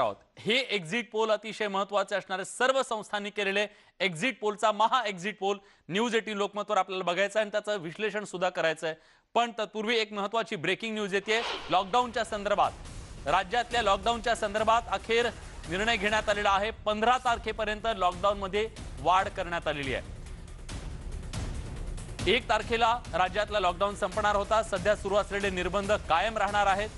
आहोत. हे exit poll अतिशय महत्त्वाचे असणारे सर्व संस्थांनी केलेले एक्झिट पोलचा महा एक्झिट पोल न्यूज एटीन लोकमतवर आपल्याला बघायचं आहे आणि त्याचं विश्लेषण सुद्धा करायचं आहे. पण तत्पूर्वी एक महत्वाची ब्रेकिंग न्यूज येते लॉकडाऊनच्या संदर्भात. राज्यातल्या लॉकडाऊनच्या संदर्भात अखेर निर्णय घेण्यात आलेला आहे. पंधरा तारखेपर्यंत लॉकडाऊनमध्ये वाढ करण्यात आलेली आहे. एक तारखेला राज्यातला लॉकडाऊन संपणार होता. सध्या सुरू असलेले निर्बंध कायम राहणार आहेत.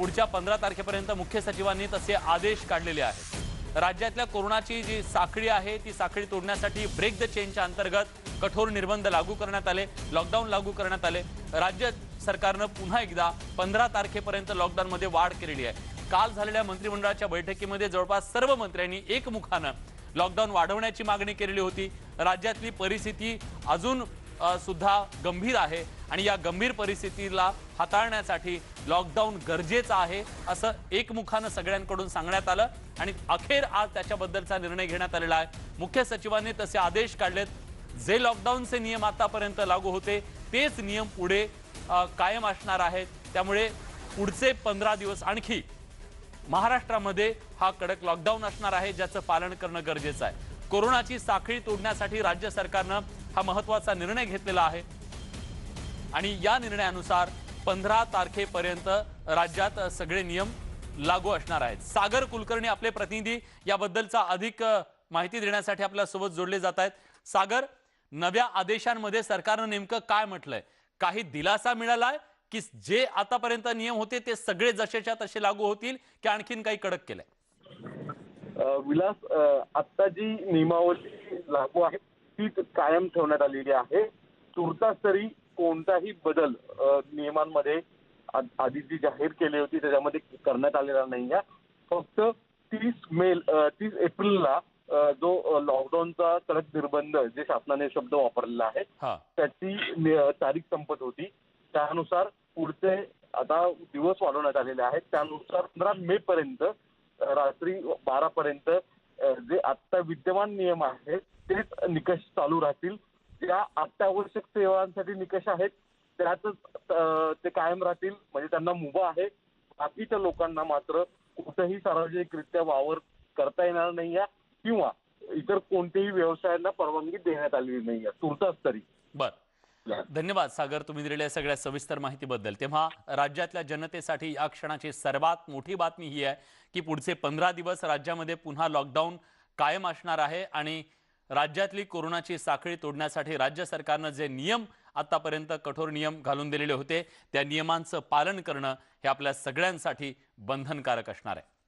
पुढच्या पंधरा तारखेपर्यंत मुख्य सचिवांनी तसे आदेश काढलेले आहेत. राज्यातल्या कोरोनाची जी साखळी आहे ती साखळी तोडण्यासाठी ब्रेक द चेनच्या अंतर्गत कठोर निर्बंध लागू करण्यात आले लॉकडाऊन लागू करण्यात आले. राज्य सरकारनं पुन्हा एकदा पंधरा तारखेपर्यंत लॉकडाऊनमध्ये वाढ केलेली आहे. काल झालेल्या मंत्रिमंडळाच्या बैठकीमध्ये जवळपास सर्व मंत्र्यांनी एकमुखानं लॉकडाऊन वाढवण्याची मागणी केलेली होती. राज्यातली परिस्थिती अजून सुद्धा गंभीर आहे आणि या गंभीर परिस्थितीला हाताळण्यासाठी लॉकडाऊन गरजेचं आहे असं एकमुखानं सगळ्यांकडून सांगण्यात आलं आणि अखेर आज त्याच्याबद्दलचा निर्णय घेण्यात आलेला आहे. मुख्य सचिवांनी तसे आदेश काढलेत. जे लॉकडाऊनचे नियम आतापर्यंत लागू होते तेच नियम पुढे कायम असणार आहेत. त्यामुळे पुढचे पंधरा दिवस आणखी महाराष्ट्रामध्ये हा कडक लॉकडाऊन असणार आहे ज्याचं पालन करणं गरजेचं आहे. कोरोनाची साखळी तोडण्यासाठी राज्य सरकारनं हा महत्त्वाचा निर्णय घेतलेला आहे. आणि या निर्णयानुसार पंधरा तारखेपर्यंत राज्यात सगळे नियम लागू असणार आहेत. सागर कुलकर्णी आपले प्रतिनिधी याबद्दलचा अधिक माहिती देण्यासाठी आपल्यासोबत जोडले जात आहेत. सागर नव्या आदेशांमध्ये सरकारनं नेमकं काय म्हटलंय? काही दिलासा मिळालाय की जे आतापर्यंत नियम होते ते सगळे जसेच्या तसे लागू होतील की आणखीन काही कडक केलंय? विलास आता जी नियमावली लागू आहे. ती कायम ठेवण्यात आलेली आहे. तुर्तास तरी कोणताही बदल नियमांमध्ये आधी जी जाहीर केली होती त्याच्यामध्ये करण्यात आलेला नाही आहे फक्त तीस मे तीस एप्रिलला जो लॉकडाऊनचा कडक निर्बंध जे शासनाने शब्द वापरलेला आहे त्याची तारीख संपत होती. त्यानुसार पुढचे आता दिवस वाढवण्यात आलेले आहेत. त्यानुसार पंधरा मे पर्यंत रात्री बारा पर्यंत जे आता विद्यमान नियम आहेत तेच निकष चालू राहतील. ज्या अत्यावश्यक सेवांसाठी निकष आहेत त्यातच ते कायम राहतील. म्हणजे त्यांना मुभा आहे. बाकीच्या लोकांना मात्र कुठेही सार्वजनिकरित्या वावर करता येणार नाही आहे. किंवा इतर कोणत्याही व्यवसायांना परवानगी देण्यात आलेली नाही आहे. तुर्तास तरी. बर. धन्यवाद सागर. तुम्ही दिलेल्या सगळ्या सविस्तर माहितीबद्दल. तेव्हा राज्यातल्या जनतेसाठी या क्षणाची सर्वात मोठी बातमी ही आहे की पुढचे पंधरा दिवस राज्यामध्ये पुन्हा लॉकडाऊन कायम असणार आहे आणि राज्यातली कोरोनाची साखळी तोडण्यासाठी राज्य सरकारनं जे नियम आतापर्यंत कठोर नियम घालून दिलेले होते त्या नियमांचं पालन करणं हे आपल्या सगळ्यांसाठी बंधनकारक असणार आहे.